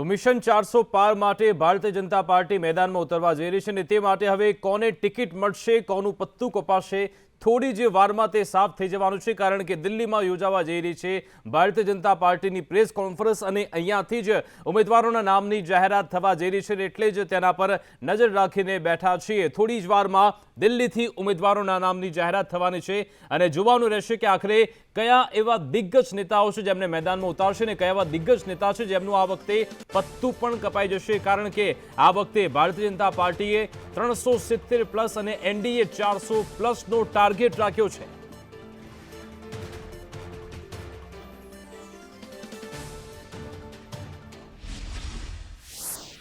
તો મિશન ચારસો પાર માટે ભારતીય જનતા પાર્ટી મેદાનમાં ઉતરવા જઈ રહી છે અને તે માટે હવે કોને ટિકિટ મળશે, કોનું પત્તું કપાશે થોડી જ વારમાં તે સાફ થઈ જવાનું છે, કારણ કે દિલ્હીમાં યોજાવા જઈ રહી છે ભારતીય જનતા પાર્ટીની પ્રેસ કોન્ફરન્સ અને અહીંયાથી જ ઉમેદવારોના નામની જાહેરાત થવા જઈ રહી છે એટલે જ તેના પર નજર રાખીને બેઠા છીએ. થોડી જ વારમાં દિલ્હીથી ઉમેદવારોના નામની જાહેરાત થવાની છે અને જોવાનું રહેશે કે આખરે કયા એવા દિગ્ગજ નેતાઓ છે જેમને મેદાનમાં ઉતારશે અને કયા એવા દિગ્ગજ નેતા છે જેમનું આ વખતે પત્તું પણ કપાઈ જશે, કારણ કે આ વખતે ભારતીય જનતા પાર્ટીએ ત્રણસો પ્લસ અને એનડીએ ચારસો પ્લસનો ટાર્ગેટ રાખ્યો છે.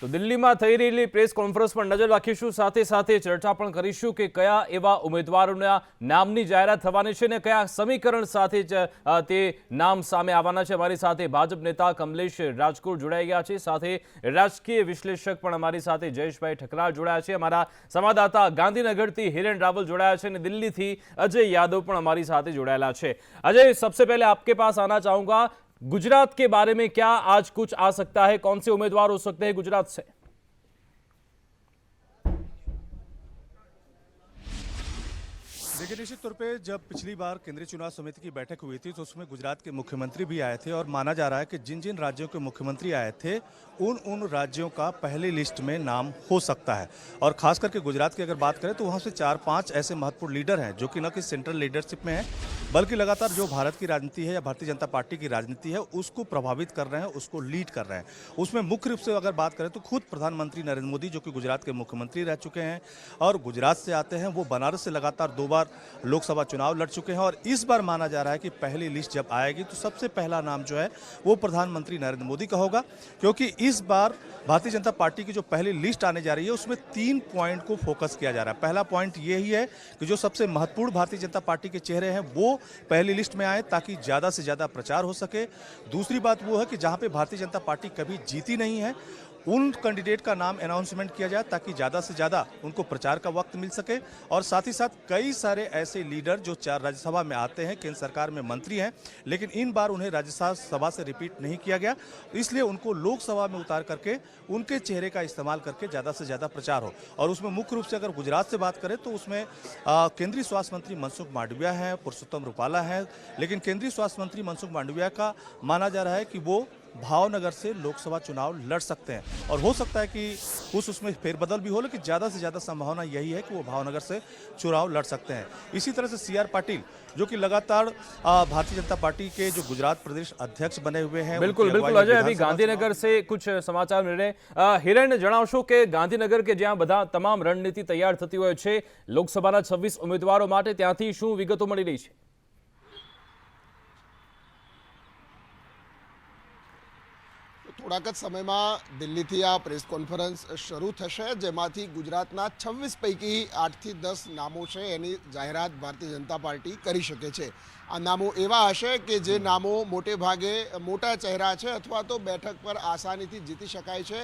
તો દિલ્હીમાં થઈ રહેલી પ્રેસ કોન્ફરન્સ પર નજર રાખીશું. સાથે સાથે ચર્ચા પણ કરીશું કે કયા એવા ઉમેદવારોના નામની જાહેરાત થવાની છે ને કયા સમીકરણ સાથે તે નામ સામે આવવાના છે. અમારી સાથે ભાજપ નેતા કમલેશ રાજકોટ જોડાઈ ગયા છે. સાથે રાજકીય વિશ્લેષક પણ અમારી સાથે જયેશભાઈ ઠકરાળ જોડાયા છે. અમારા સંવાદદાતા ગાંધીનગરથી હિરેન રાવલ જોડાયા છે અને દિલ્હીથી અજય યાદવ પણ અમારી સાથે જોડાયેલા છે. અજય સૌથી પહેલે આપકે પાસ આના ચાહુંગા. गुजरात के बारे में क्या आज कुछ आ सकता है? कौन से उम्मीदवार हो सकते हैं गुजरात से? देखिए, निश्चित तौर पे जब पिछली बार केंद्रीय चुनाव समिति की बैठक हुई थी तो उसमें गुजरात के मुख्यमंत्री भी आए थे और माना जा रहा है कि जिन जिन राज्यों के मुख्यमंत्री आए थे उन उन राज्यों का पहली लिस्ट में नाम हो सकता है। और खास करके गुजरात की अगर बात करें तो वहाँ से चार पाँच ऐसे महत्वपूर्ण लीडर हैं, जो कि न कि सेंट्रल लीडरशिप में हैं। बल्कि लगातार जो भारत की राजनीति है या भारतीय जनता पार्टी की राजनीति है, उसको प्रभावित कर रहे हैं, उसको लीड कर रहे हैं। उसमें मुख्य रूप से अगर बात करें तो खुद प्रधानमंत्री नरेंद्र मोदी, जो कि गुजरात के मुख्यमंत्री रह चुके हैं और गुजरात से आते हैं, वो बनारस से लगातार दो बार लोकसभा चुनाव लड़ चुके हैं और इस बार माना जा रहा है कि पहली लिस्ट जब आएगी तो सबसे पहला नाम जो है, वो प्रधानमंत्री नरेंद्र मोदी का होगा, क्योंकि इस बार भारतीय जनता पार्टी की जो पहली लिस्ट आने जा रही है, उसमें तीन पॉइंट को फोकस किया जा रहा है। पहला पॉइंट ये ही है कि जो सबसे महत्वपूर्ण भारतीय जनता पार्टी के चेहरे हैं, वो पहली लिस्ट में आए ताकि ज़्यादा से ज़्यादा प्रचार हो सके दूसरी बात वो है कि जहाँ पे भारतीय जनता पार्टी कभी जीती नहीं है उन कैंडिडेट का नाम अनाउंसमेंट किया जाए ताकि ज़्यादा से ज़्यादा उनको प्रचार का वक्त मिल सके। और साथ ही साथ कई सारे ऐसे लीडर जो चार राज्यसभा में आते हैं, केंद्र सरकार में मंत्री हैं, लेकिन इन बार उन्हें राज्यसभा सभा से रिपीट नहीं किया गया। इसलिए उनको लोकसभा में उतार करके, उनके चेहरे का इस्तेमाल करके ज़्यादा से ज़्यादा प्रचार हो। और उसमें मुख्य रूप से अगर गुजरात से बात करें तो उसमें केंद्रीय स्वास्थ्य मंत्री मनसुख मांडविया हैं, पुरुषोत्तम रूपाला हैं, लेकिन केंद्रीय स्वास्थ्य मंत्री मनसुख मांडविया का माना जा रहा है कि वो भावनगर से लोकसभा चुनाव लड़ सकते हैं और हो सकता है कि कुछ उसमें फेरबदल भी हो लेकिन ज़्यादा से ज़्यादा संभावना यही है कि वो भावनगर से चुनाव लड़ सकते हैं इसी तरह से सी आर पाटिल जो कि लगातार आ, भारतीय जनता पार्टी के जो गुजरात प्रदेश अध्यक्ष बने हुए हैं બિલકુલ उनकी બિલકુલ अगुवाई અજય में અભી विधानसभा ગાંધીનગર से कुछ સમાચાર मिल रहे हैं અ, હિરેન જણાવશો કે ગાંધીનગર કે જ્યાં બધા તમામ રણનીતિ તૈયાર થતી હોય છે લોકસભાના છવ્વીસ ઉમેદવારો માટે ત્યાંથી શું વિગતો મળી રહી છે થોડાક જ સમયમાં દિલ્હીથી આ પ્રેસ કોન્ફરન્સ શરૂ થશે જેમાંથી ગુજરાતના છવ્વીસ પૈકી આઠથી દસ નામો છે એની જાહેરાત ભારતીય જનતા પાર્ટી કરી શકે છે. આ નામો એવા હશે કે જે નામો મોટે ભાગે મોટા ચહેરા છે અથવા તો બેઠક પર આસાનીથી જીતી શકાય છે.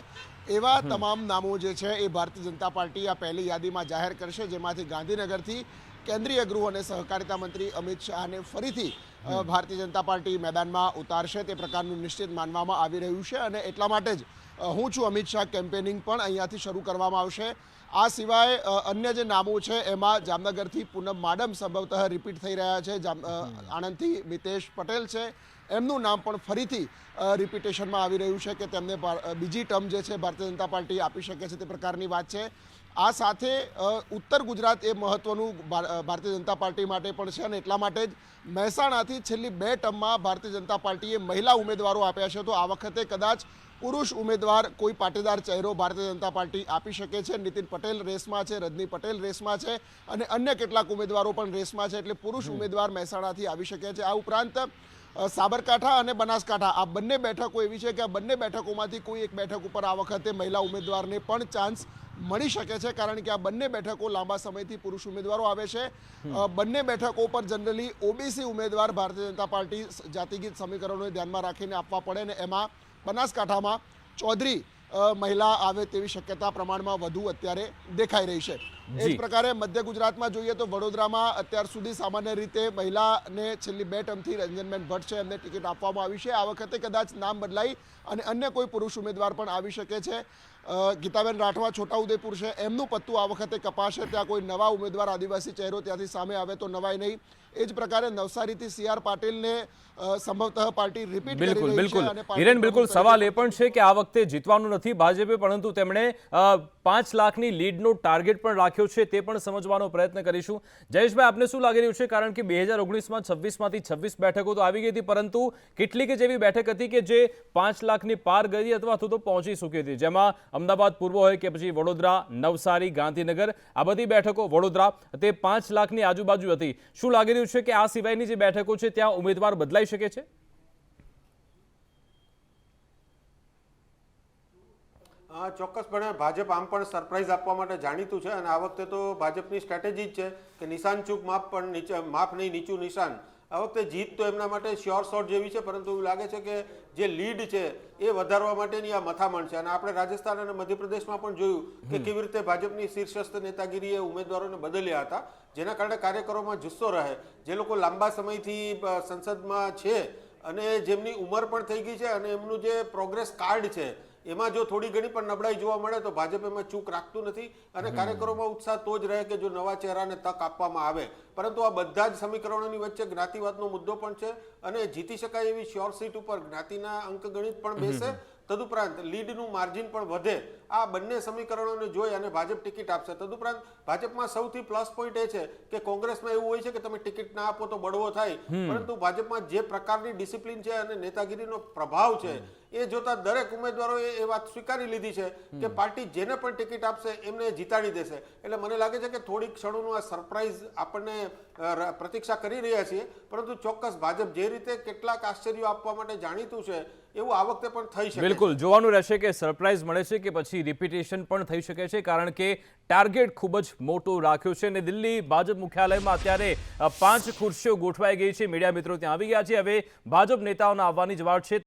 એવા તમામ નામો જે છે એ ભારતીય જનતા પાર્ટી આ પહેલી યાદીમાં જાહેર કરશે જેમાંથી ગાંધીનગરથી કેન્દ્રીય ગૃહ અને સહકારિતા મંત્રી અમિત શાહને ફરીથી ભારતીય જનતા પાર્ટી મેદાનમાં ઉતારશે તે પ્રકારનું નિશ્ચિત માનવામાં આવી રહ્યું છે અને એટલા માટે જ હું છું અમિત શાહ કેમ્પેનિંગ પણ અહીંયાથી શરૂ કરવામાં આવશે. આ સિવાય અન્ય જે નામો છે એમાં જામનગરથી પૂનમ માડમ સંભવતઃ રિપીટ થઈ રહ્યા છે. આણંદથી મિતેશ પટેલ છે. એમનું નામ પણ ફરીથી રિપીટેશનમાં આવી રહ્યું છે કે તેમને બીજી ટર્મ જે છે ભારતીય જનતા પાર્ટી આપી શકે છે તે પ્રકારની વાત છે. આ સાથે ઉત્તર ગુજરાત એ મહત્વનું ભારતીય જનતા પાર્ટી માટે પણ છે અને એટલા માટે જ મહેસાણાથી છેલ્લી બે ટર્મમાં ભારતીય જનતા પાર્ટીએ મહિલા ઉમેદવારો આપ્યા છે. તો આ વખતે કદાચ પુરુષ ઉમેદવાર કોઈ પાટીદાર ચહેરો ભારતીય જનતા પાર્ટી આપી શકે છે. નીતિન પટેલ રેસમાં છે રજની પટેલ રેસમાં છે અને અન્ય કેટલાક ઉમેદવારો પણ રેસમાં છે. એટલે પુરુષ ઉમેદવાર મહેસાણાથી આવી શકે છે. આ ઉપરાંત સાબરકાંઠા અને બનાસકાંઠા આ બંને બેઠકો એવી છે કે આ બંને બેઠકોમાંથી કોઈ એક બેઠક ઉપર આ વખતે મહિલા ઉમેદવારને પણ ચાન્સ મળી શકે છે કારણ કે આ બંને બેઠકો લાંબા સમયથી પુરુષ ઉમેદવારો આવે છે. બંને બેઠકો પર જનરલી ઓબીસી ઉમેદવાર ભારતીય જનતા પાર્ટી જાતિગીત સમીકરણોને ધ્યાનમાં રાખીને આપવા પડે ને એમાં બનાસકાંઠામાં ચૌધરી મહિલા આવે તેવી શક્યતા પ્રમાણમાં વધુ અત્યારે દેખાઈ રહી છે. એ જ. પ્રકારે મધ્ય ગુજરાતમાં જોઈએ તો વડોદરામાં અત્યાર સુધી સામાન્ય રીતે મહિલાને છેલ્લી બે ટર્મથી રંજનબેન ભટ્ટ છે એમને ટિકિટ આપવામાં આવી છે. આ વખતે કદાચ નામ બદલાઈ અને અન્ય કોઈ પુરુષ ઉમેદવાર પણ આવી શકે છે. ગીતાબેન રાઠવા છોટાઉદેપુર છે. એમનું પત્તું આ વખતે કપાશે. ત્યાં કોઈ નવા ઉમેદવાર આદિવાસી ચહેરો ત્યાંથી સામે આવે તો નવાય નહીં. એ જ પ્રકારે નવસારીથી સી આર પાટીલને સંભવતઃ પાર્ટી રિપીટ બિલકુલ બિલકુલ. હિરેન બિલકુલ સવાલ એ પણ છે કે આ વખતે જીતવાનું નથી ભાજપે પરંતુ તેમણે પાંચ લાખની લીડનો ટાર્ગેટ પણ રાખ્યો છે તે પણ સમજવાનો પ્રયત્ન કરીશું. જયેશભાઈ આપને શું લાગી રહ્યું છે? કારણ કે બે હજાર ઓગણીસમાં છવ્વીસમાંથી છવ્વીસ બેઠકો તો આવી ગઈ હતી પરંતુ કેટલીક જ એવી બેઠક હતી કે જે પાંચ લાખની પાર ગઈ અથવા તો તો પહોંચી ચૂકી હતી. જેમાં અમદાવાદ પૂર્વ હોય કે પછી વડોદરા, નવસારી, ગાંધીનગર, આ બધી બેઠકો વડોદરા તે પાંચ લાખની આજુબાજુ હતી. શું લાગી રહ્યું છે કે આ સિવાયની જે બેઠકો છે ત્યાં ઉમેદવાર બદલાઈ શકે છે? ચોક્કસપણે ભાજપ આમ પણ સરપ્રાઇઝ આપવા માટે જાણીતું છે અને આ વખતે તો ભાજપની સ્ટ્રેટેજી જ છે કે નિશાન ચૂક માપ પણ નીચે, માપ નહીં, નીચું નિશાન. આ વખતે જીત તો એમના માટે શ્યોર શોટ જેવી છે, પરંતુ એવું લાગે છે કે જે લીડ છે, એ વધારવા માટેની આ મથામણ છે. અને આપણે રાજસ્થાન અને મધ્યપ્રદેશમાં પણ જોયું કે કેવી રીતે ભાજપની શીર્ષસ્થ નેતાગીરીએ ઉમેદવારોને બદલ્યા હતા, જેના કારણે કાર્યકરોમાં જુસ્સો રહે. જે લોકો લાંબા સમયથી સંસદમાં છે અને જેમની ઉંમર પણ થઈ ગઈ છે અને એમનું જે પ્રોગ્રેસ કાર્ડ છે એમાં જો થોડી ઘણી પણ નબળાઈ જોવા મળે તો ભાજપ એમાં ચૂક રાખતું નથી અને કાર્યકરોમાં ઉત્સાહ તો જ રહે કે જો નવા ચહેરાને તક આપવામાં આવે. પરંતુ આ બધા જ સમીકરણોની વચ્ચે જ્ઞાતિવાદનો મુદ્દો પણ છે અને જીતી શકાય એવી શ્યોર સીટ ઉપર જ્ઞાતિના અંકગણિત પણ બેસે. તદુપરાંત લીડનું માર્જિન પણ વધે. આ બંને સમીકરણોને જોઈ અને ભાજપ ટિકિટ આપશે. તદુપરાંત ભાજપમાં સૌથી પ્લસ પોઈન્ટ એ છે કે કોંગ્રેસમાં એવું હોય છે કે તમે ટિકિટ ના આપો તો બળવો થાય. પરંતુ ભાજપમાં જે પ્રકારની ડિસિપ્લિન છે અને નેતાગીરીનો પ્રભાવ છે એ જોતા દરેક ઉમેદવારોએ એ વાત સ્વીકારી લીધી છે કે પાર્ટી જેને પણ ટિકિટ આપશે એમને જીતાડી દેશે. એટલે મને લાગે છે કે થોડી ક્ષણોનું આ સરપ્રાઇઝ આપણને પ્રતીક્ષા કરી રહ્યા છીએ. પરંતુ ચોક્કસ ભાજપ જે રીતે કેટલાક આશ્ચર્યો આપવા માટે જાણીતું છે એવું આ વખતે પણ થઈ શકે. બિલકુલ. જોવાનું રહેશે કે સરપ્રાઇઝ મળે છે કે પછી રિપીટેશન પણ થઈ શકે છે કારણ કે ટાર્ગેટ ખૂબ જ મોટો રાખ્યો છે અને દિલ્હી ભાજપ મુખ્યાલયમાં અત્યારે પાંચ ખુરશીઓ ગોઠવાઈ ગઈ છે. મીડિયા મિત્રો ત્યાં આવી ગયા છે. હવે ભાજપ નેતાઓના આવવાની જ વાત છે.